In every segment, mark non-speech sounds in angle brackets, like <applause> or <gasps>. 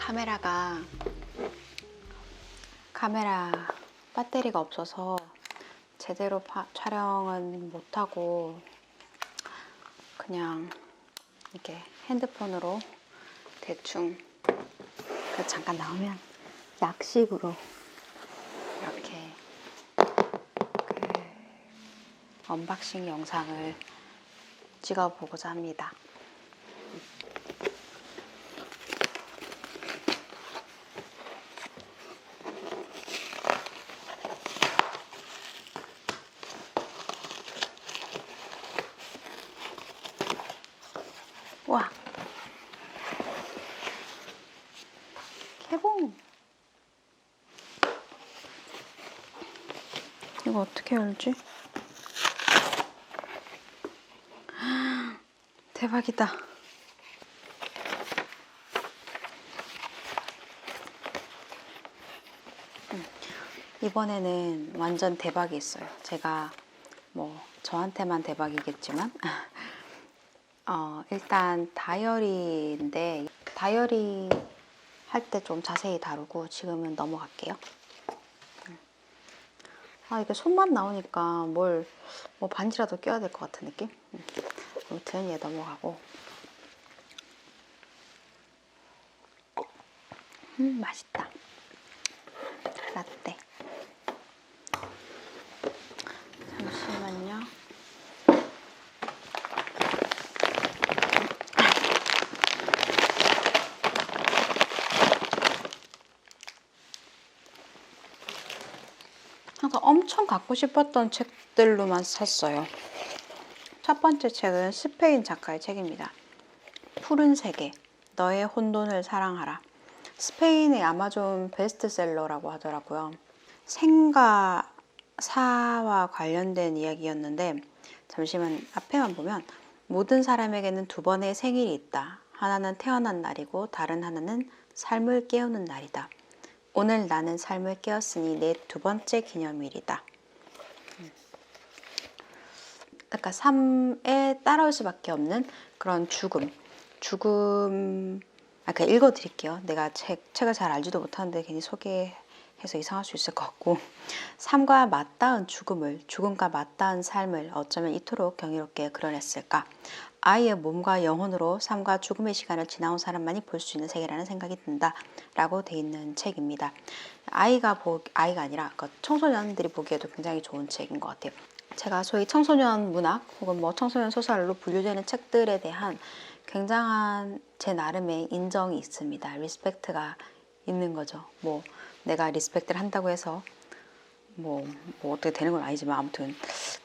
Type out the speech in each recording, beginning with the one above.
카메라가 카메라 배터리가 없어서 제대로 파- 촬영은 못하고 그냥 이렇게 핸드폰으로 대충 그 잠깐 나오면 약식으로 이렇게 그 언박싱 영상을 찍어보고자 합니다. 와. 개봉. 이거 어떻게 열지? <gasps> 대박이다. 음, 이번에는 완전 대박이 있어요. 제가 뭐 저한테만 대박이겠지만 <laughs> 어, 일단 다이어리인데 다이어리 할 때 좀 자세히 다루고 지금은 넘어갈게요. 음. 아 이게 손만 나오니까 뭘 뭐 반지라도 껴야 될 것 같은 느낌? 음. 아무튼 얘 넘어가고 음 맛있다. 라떼. 잠시만요. 항상 엄청 갖고 싶었던 책들로만 샀어요. 첫 번째 책은 스페인 작가의 책입니다. 푸른 세계, 너의 혼돈을 사랑하라. 스페인의 아마존 베스트셀러라고 하더라고요. 생과 사와 관련된 이야기였는데 잠시만 앞에만 보면 모든 사람에게는 두 번의 생일이 있다. 하나는 태어난 날이고 다른 하나는 삶을 깨우는 날이다. 오늘 나는 삶을 깨웠으니 내 두 번째 기념일이다. 음. 그러니까 삶에 따라올 수밖에 없는 그런 죽음, 죽음. 아, 그냥 읽어 드릴게요. 내가 책 책을 잘 알지도 못하는데 괜히 소개해서 이상할 수 있을 것 같고 삶과 맞닿은 죽음을 죽음과 맞닿은 삶을 어쩌면 이토록 경이롭게 그려냈을까? 아이의 몸과 영혼으로 삶과 죽음의 시간을 지나온 사람만이 볼 수 있는 세계라는 생각이 든다라고 돼 있는 책입니다. 아이가 보 아이가 아니라 그 청소년들이 보기에도 굉장히 좋은 책인 것 같아요. 제가 소위 청소년 문학 혹은 뭐 청소년 소설로 분류되는 책들에 대한 굉장한 제 나름의 인정이 있습니다. 리스펙트가 있는 거죠. 뭐 내가 리스펙트를 한다고 해서 뭐, 뭐 어떻게 되는 건 아니지만 아무튼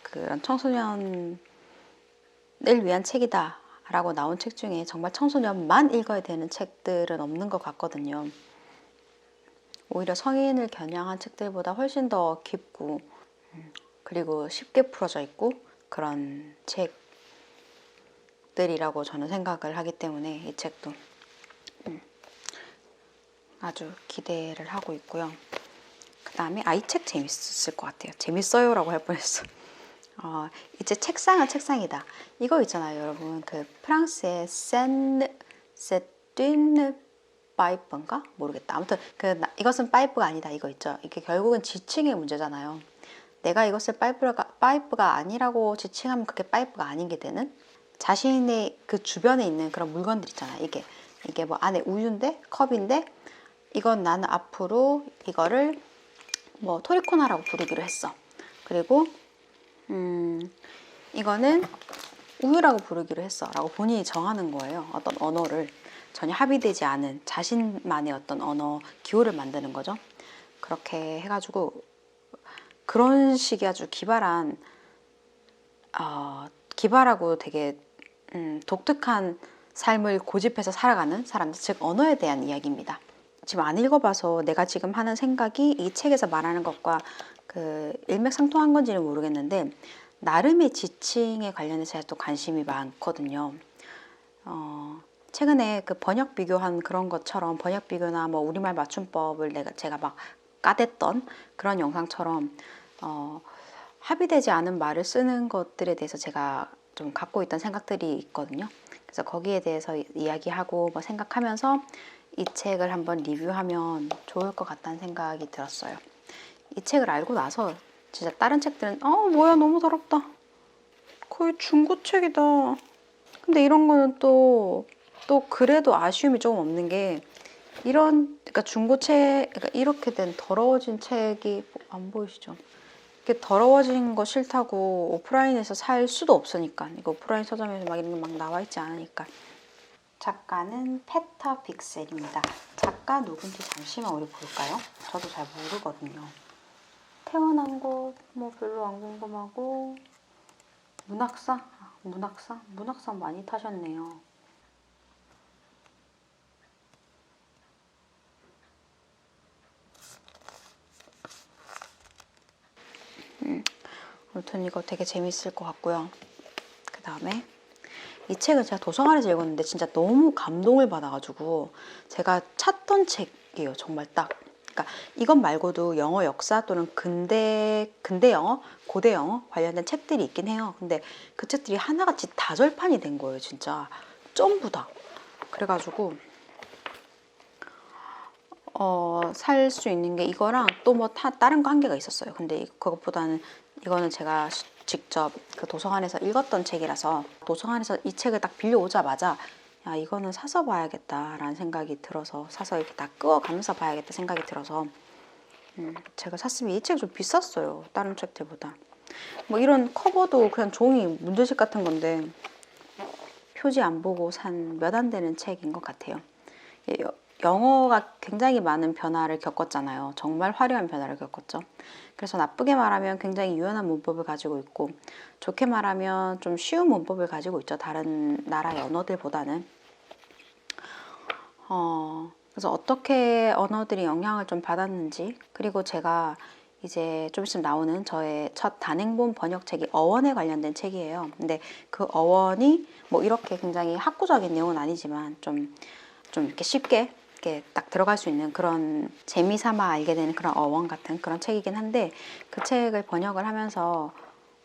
그런 청소년을 위한 책이다 라고 나온 책 중에 정말 청소년만 읽어야 되는 책들은 없는 것 같거든요. 오히려 성인을 겨냥한 책들보다 훨씬 더 깊고 음, 그리고 쉽게 풀어져 있고 그런 책들이라고 저는 생각을 하기 때문에 이 책도 음, 아주 기대를 하고 있고요. 그 다음에 아이 책 재밌을 것 같아요. 재밌어요 라고 할 뻔했어. <laughs> 어, 이제 책상은 책상이다. 이거 있잖아요, 여러분. 그 프랑스의 센 세뚠 파이프인가 모르겠다. 아무튼 그 나- 이것은 파이프가 아니다. 이거 있죠. 이게 결국은 지칭의 문제잖아요. 내가 이것을 파이프가 파이프가 아니라고 지칭하면 그게 파이프가 아닌 게 되는 자신의 그 주변에 있는 그런 물건들 있잖아요. 이게 이게 뭐 안에 우유인데 컵인데 이건 나는 앞으로 이거를 뭐 토리코나라고 부르기로 했어. 그리고 음, 이거는 우유라고 부르기로 했어. 라고 본인이 정하는 거예요. 어떤 언어를. 전혀 합의되지 않은 자신만의 어떤 언어 기호를 만드는 거죠. 그렇게 해가지고 그런 식의 아주 기발한, 어, 기발하고 되게 음, 독특한 삶을 고집해서 살아가는 사람들, 즉 언어에 대한 이야기입니다. 지금 안 읽어봐서 내가 지금 하는 생각이 이 책에서 말하는 것과 그 일맥상통한 건지는 모르겠는데 나름의 지칭에 관련해서 또 관심이 많거든요. 어, 최근에 그 번역 비교한 그런 것처럼 번역 비교나 뭐 우리말 맞춤법을 내가 제가 막 까댔던 그런 영상처럼 어, 합의되지 않은 말을 쓰는 것들에 대해서 제가 좀 갖고 있던 생각들이 있거든요. 그래서 거기에 대해서 이- 이야기하고 뭐 생각하면서 이 책을 한번 리뷰하면 좋을 것 같다는 생각이 들었어요. 이 책을 알고 나서 진짜 다른 책들은 어 뭐야 너무 더럽다. 거의 중고 책이다. 근데 이런 거는 또, 또 그래도 아쉬움이 조금 없는 게 이런 그러니까 중고책 그러니까 이렇게 된 더러워진 책이 안 보이시죠? 이렇게 더러워진 거 싫다고 오프라인에서 살 수도 없으니까 이거 오프라인 서점에서 막 이런 게막 나와 있지 않으니까 작가는 페터 빅셀입니다. 작가 누군지 잠시만 우리 볼까요? 저도 잘 모르거든요. 태어난 곳 뭐 별로 안 궁금하고 문학사? 아, 문학사? 문학사 많이 타셨네요. 아무튼 이거 되게 재밌을 것 같고요. 그 다음에 이 책은 제가 도서관에서 읽었는데 진짜 너무 감동을 받아가지고 제가 찾던 책이에요. 정말 딱. 그러니까 이것 말고도 영어 역사 또는 근대 근대 영어, 고대 영어 관련된 책들이 있긴 해요. 근데 그 책들이 하나같이 다 절판이 된 거예요. 진짜 전부 다. 그래가지고 어, 살 수 있는 게 이거랑 또 뭐 다른 거 한 개가 있었어요. 근데 이- 그것보다는 이거는 제가 시- 직접 그 도서관에서 읽었던 책이라서 도서관에서 이 책을 딱 빌려오자마자 야 이거는 사서 봐야겠다라는 생각이 들어서 사서 이렇게 다 끄어가면서 봐야겠다 생각이 들어서 음, 제가 샀으면 이 책 좀 비쌌어요. 다른 책들보다. 뭐 이런 커버도 그냥 종이 문제집 같은 건데 표지 안 보고 산 몇 안 되는 책인 것 같아요. 영어가 굉장히 많은 변화를 겪었잖아요. 정말 화려한 변화를 겪었죠. 그래서 나쁘게 말하면 굉장히 유연한 문법을 가지고 있고, 좋게 말하면 좀 쉬운 문법을 가지고 있죠. 다른 나라의 언어들보다는. 어, 그래서 어떻게 언어들이 영향을 좀 받았는지, 그리고 제가 이제 좀 있으면 나오는 저의 첫 단행본 번역책이 어원에 관련된 책이에요. 근데 그 어원이 뭐 이렇게 굉장히 학구적인 내용은 아니지만 좀, 좀 이렇게 쉽게 이렇게 딱 들어갈 수 있는 그런 재미 삼아 알게 되는 그런 어원 같은 그런 책이긴 한데 그 책을 번역을 하면서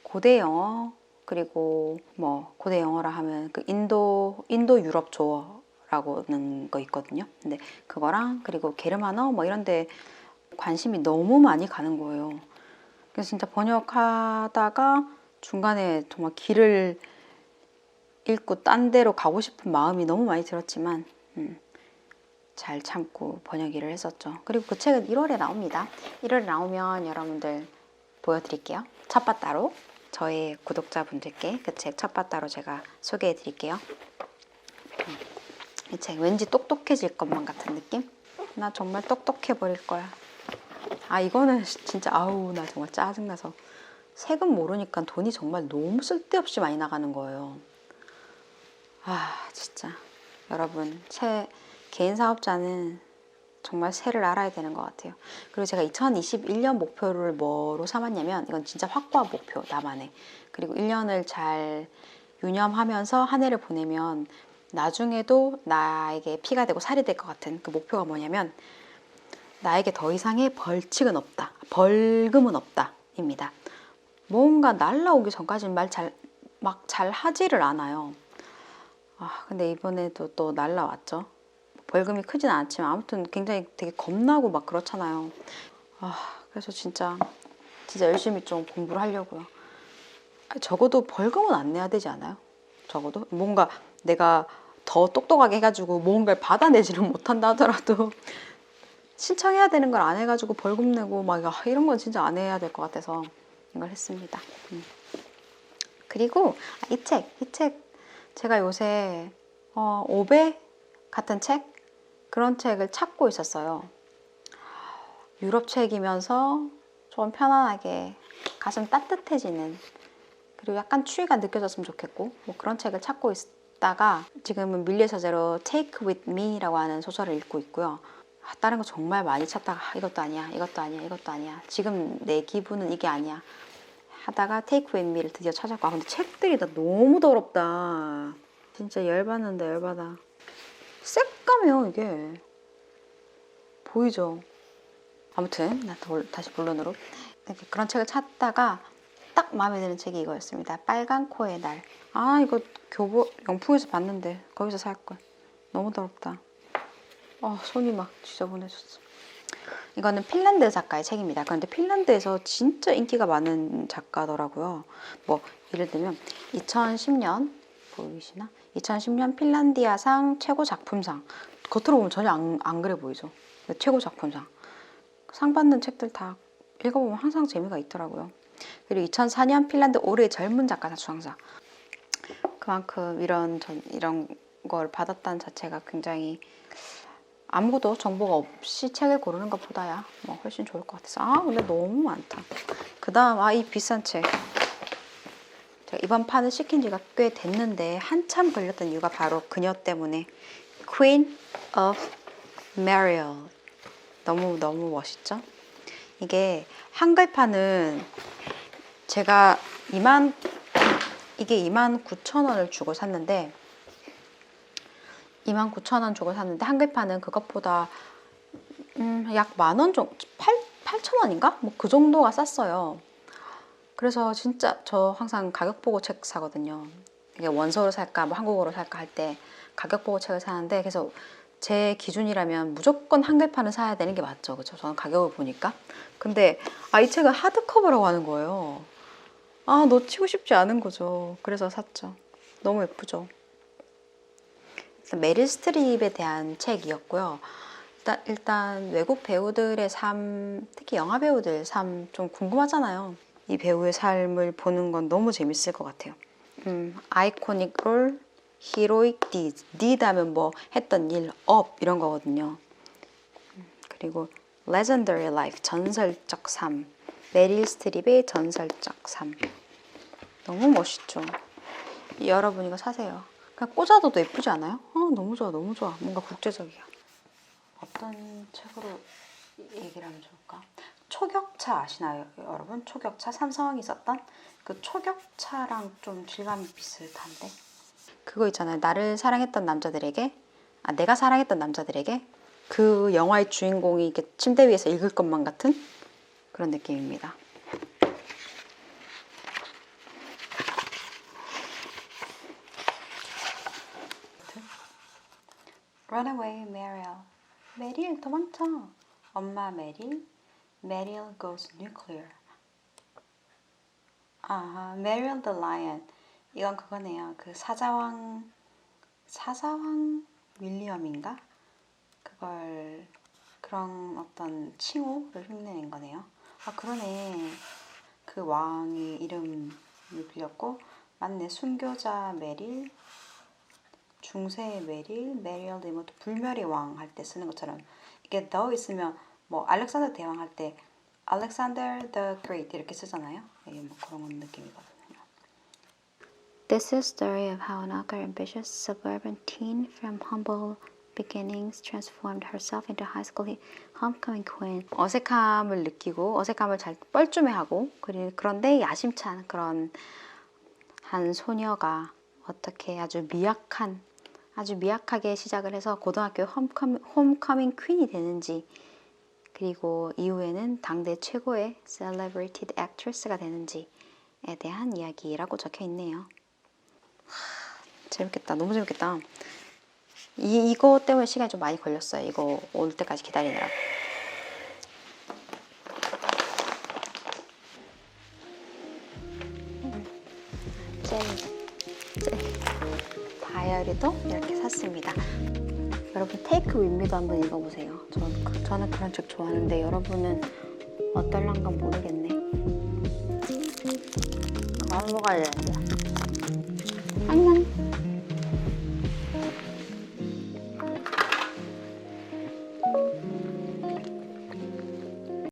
고대 영어 그리고 뭐 고대 영어라 하면 그 인도 인도 유럽 조어라고는 거 있거든요. 근데 그거랑 그리고 게르만어 뭐 이런데 관심이 너무 많이 가는 거예요. 그래서 진짜 번역하다가 중간에 정말 길을 잃고 딴 데로 가고 싶은 마음이 너무 많이 들었지만 음, 잘 참고 번역 일을 했었죠. 그리고 그 책은 1월에 나옵니다. 1월에 나오면 여러분들 보여드릴게요. 첫바따로 저희 구독자분들께 그 책 첫바따로 제가 소개해 드릴게요. 이 책 왠지 똑똑해질 것만 같은 느낌? 나 정말 똑똑해 버릴 거야. 아 이거는 <laughs> 진짜 아우 나 정말 짜증나서 세금 모르니까 돈이 정말 너무 쓸데없이 많이 나가는 거예요. 아 진짜 여러분 새 개인 사업자는 정말 새를 알아야 되는 것 같아요. 그리고 제가 2021년 목표를 뭐로 삼았냐면 이건 진짜 확고한 목표 나만의 그리고 1년을 잘 유념하면서 한 해를 보내면 나중에도 나에게 피가 되고 살이 될 것 같은 그 목표가 뭐냐면 나에게 더 이상의 벌칙은 없다. 벌금은 없다. 입니다. 뭔가 날라오기 전까지는 말 잘, 막 잘 하지를 않아요. 아, 근데 이번에도 또 날라왔죠. 벌금이 크진 않지만 아무튼 굉장히 되게 겁나고 막 그렇잖아요. 아, 그래서 진짜, 진짜 열심히 좀 공부를 하려고요. 아, 적어도 벌금은 안 내야 되지 않아요? 적어도? 뭔가 내가 더 똑똑하게 해가지고 뭔가를 받아내지는 못한다 하더라도 <laughs> 신청해야 되는 걸 안 해가지고 벌금 내고 막 아, 이런 건 진짜 안 해야 될 것 같아서 이걸 했습니다. 음. 그리고 아, 이 책, 이 책 제가 요새 어, 오배 같은 책 그런 책을 찾고 있었어요. 유럽 책이면서 좀 편안하게 가슴 따뜻해지는 그리고 약간 추위가 느껴졌으면 좋겠고 뭐 그런 책을 찾고 있다가 지금은 밀리의 서재로 Take With Me라고 하는 소설을 읽고 있고요. 아, 다른 거 정말 많이 찾다가 아, 이것도 아니야, 이것도 아니야, 이것도 아니야. 지금 내 기분은 이게 아니야. 하다가 Take With Me를 드디어 찾았고 아 근데 책들이 다 너무 더럽다. 진짜 열받는다 열받아. 새까매요 이게. 보이죠? 아무튼 나 더- 다시 본론으로 그런 책을 찾다가 딱 마음에 드는 책이 이거였습니다. 빨간 코의 날. 아 이거 교보 영풍에서 봤는데 거기서 살 걸. 너무 더럽다. 어, 손이 막 지저분해졌어. 이거는 핀란드 작가의 책입니다. 그런데 핀란드에서 진짜 인기가 많은 작가더라고요. 뭐 예를 들면 2010년 보이시나? 2010년 핀란디아상 최고 작품상. 겉으로 보면 전혀 안, 안 그래 보이죠. 최고 작품상. 상 받는 책들 다 읽어보면 항상 재미가 있더라고요. 그리고 2004년 핀란드 올해 젊은 작가상 수상자. 그만큼 이런 전, 이런 걸 받았다는 자체가 굉장히 아무것도 정보가 없이 책을 고르는 것보다야 뭐 훨씬 좋을 것 같아서 아 근데 너무 많다. 그 다음 아 이 비싼 책. 이번 판을 시킨 지가 꽤 됐는데 한참 걸렸던 이유가 바로 그녀 때문에 Queen of Mariel 너무 너무 멋있죠? 이게 한글판은 제가 2만 이게 2만 9천 원을 주고 샀는데 2만 9천 원 주고 샀는데 한글판은 그것보다 음, 약 만 원 정도 8 8천 원인가? 뭐 그 정도가 쌌어요. 그래서 진짜 저 항상 가격 보고 책 사거든요. 이게 원서로 살까 뭐 한국어로 살까 할 때 가격 보고 책을 사는데 그래서 제 기준이라면 무조건 한글판을 사야 되는 게 맞죠. 그렇죠? 저는 가격을 보니까. 근데 아 이 책은 하드커버라고 하는 거예요. 아 놓치고 싶지 않은 거죠. 그래서 샀죠. 너무 예쁘죠. 메릴 스트립에 대한 책이었고요. 일단, 일단 외국 배우들의 삶, 특히 영화 배우들 삶 좀 궁금하잖아요. 이 배우의 삶을 보는 건 너무 재밌을 것 같아요. 음, 아이코닉 롤, 히로익 디드, 디드 하면 뭐 했던 일, 업 이런 거거든요. 음, 그리고 레전더리 라이프, 전설적 삶, 메릴 스트립의 전설적 삶. 너무 멋있죠. 여러분 이거 사세요. 그냥 꽂아둬도 예쁘지 않아요? 어, 너무 좋아, 너무 좋아. 뭔가 국제적이야. 어떤 책으로 얘기를 하면 좋을까? 초격차 아시나요, 여러분? 초격차 삼성이 썼던 그 초격차랑 좀 질감이 비슷한데 그거 있잖아요. 나를 사랑했던 남자들에게, 아 내가 사랑했던 남자들에게 그 영화의 주인공이 이렇게 침대 위에서 읽을 것만 같은 그런 느낌입니다. Runaway Mariel. 메릴 도망쳐. 엄마 메릴. Mariel goes nuclear. 아, Mariel the Lion. 이건 그거네요. 그 사자왕 사자왕 윌리엄인가? 그걸 그런 어떤 칭호를 흉내낸 거네요. 아 그러네. 그 왕의 이름을 빌렸고 맞네. 순교자 메릴, 중세의 메릴, 메리얼 데모트 불멸의 왕 할 때 쓰는 것처럼 이게 더 있으면 뭐 알렉산더 대왕 할 때 Alexander the Great 이렇게 쓰잖아요. 이게 뭐 그런 느낌이거든요. This is story of how an awkward, ambitious suburban teen from humble beginnings transformed herself into high school homecoming queen. 어색함을 느끼고 어색함을 잘 뻘쭘해하고 그런데 야심찬 그런 한 소녀가 어떻게 아주 미약한 아주 미약하게 시작을 해서 고등학교 홈커밍, 홈커밍 퀸이 되는지 그리고 이후에는 당대 최고의 celebrated actress가 되는지에 대한 이야기라고 적혀 있네요. 하, 재밌겠다. 너무 재밌겠다. 이, 이거 때문에 시간이 좀 많이 걸렸어요. 이거 올 때까지 기다리느라. 젤리, 젤리. 다이어리도 이렇게 샀습니다. 여러분 테이크 윗미도 한번 읽어보세요. 그- 저는 그런 책 좋아하는데 여러분은 어떨란가 모르겠네. 그만 먹어야 되는데.